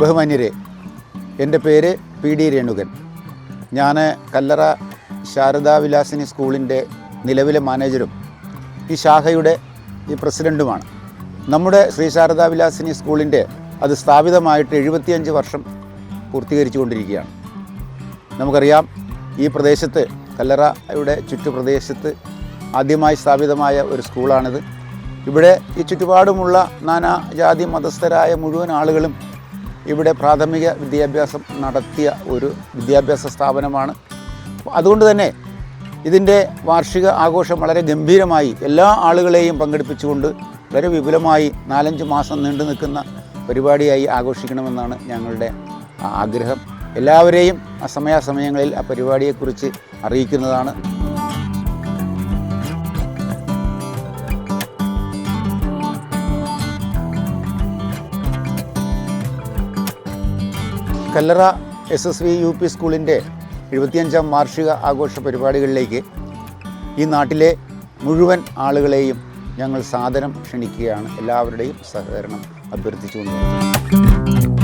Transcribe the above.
ബഹുമാന്യരെ എന്റെ പേര് P D രേണുകൻ. ഞാൻ കല്ലറ ശാരദാ വിലാസിനി സ്കൂളിന്റെ നിലവിലെ മാനേജരും ഈ ശാഖയുടെ ഈ പ്രസിഡന്റുമാണ് നമ്മുടെ ശ്രീ ശാരദാ വിലാസിനി സ്കൂളിന്റെ അത് സ്ഥാപിതമായിട്ട് എഴുപത്തിയഞ്ച് വർഷം പൂർത്തീകരിച്ചു കൊണ്ടിരിക്കുകയാണ് നമുക്കറിയാം ഈ പ്രദേശത്ത് കല്ലറയുടെ ചുറ്റുപ്രദേശത്ത് ആദ്യമായി സ്ഥാപിതമായ ഒരു സ്കൂളാണിത്. ഇവിടെ ഈ ചുറ്റുപാടുമുള്ള നാനാ ജാതി മതസ്ഥരായ മുഴുവൻ ആളുകളും ഇവിടെ പ്രാഥമിക വിദ്യാഭ്യാസം നടത്തിയ ഒരു വിദ്യാഭ്യാസ സ്ഥാപനമാണ്. അതുകൊണ്ട് തന്നെ ഇതിന്റെ വാർഷിക ആഘോഷം വളരെ ഗംഭീരമായി എല്ലാ ആളുകളെയും പങ്കെടുപ്പിച്ചുകൊണ്ട് വളരെ വിപുലമായി നാലഞ്ച് മാസം നീണ്ടു നിൽക്കുന്ന പരിപാടിയായി ആഘോഷിക്കണമെന്നാണ് ഞങ്ങളുടെ ആഗ്രഹം. എല്ലാവരെയും ആ സമയാസമയങ്ങളിൽ ആ പരിപാടിയെക്കുറിച്ച് അറിയിക്കുന്നതാണ്. Kallara S S V U P സ്കൂളിന്റെ എഴുപത്തിയഞ്ചാം വാർഷിക ആഘോഷ പരിപാടികളിലേക്ക് ഈ നാട്ടിലെ മുഴുവൻ ആളുകളെയും ഞങ്ങൾ സാദരം ക്ഷണിക്കുകയാണ്. എല്ലാവരുടെയും സഹകരണം അഭ്യർത്ഥിച്ചുകൊണ്ട്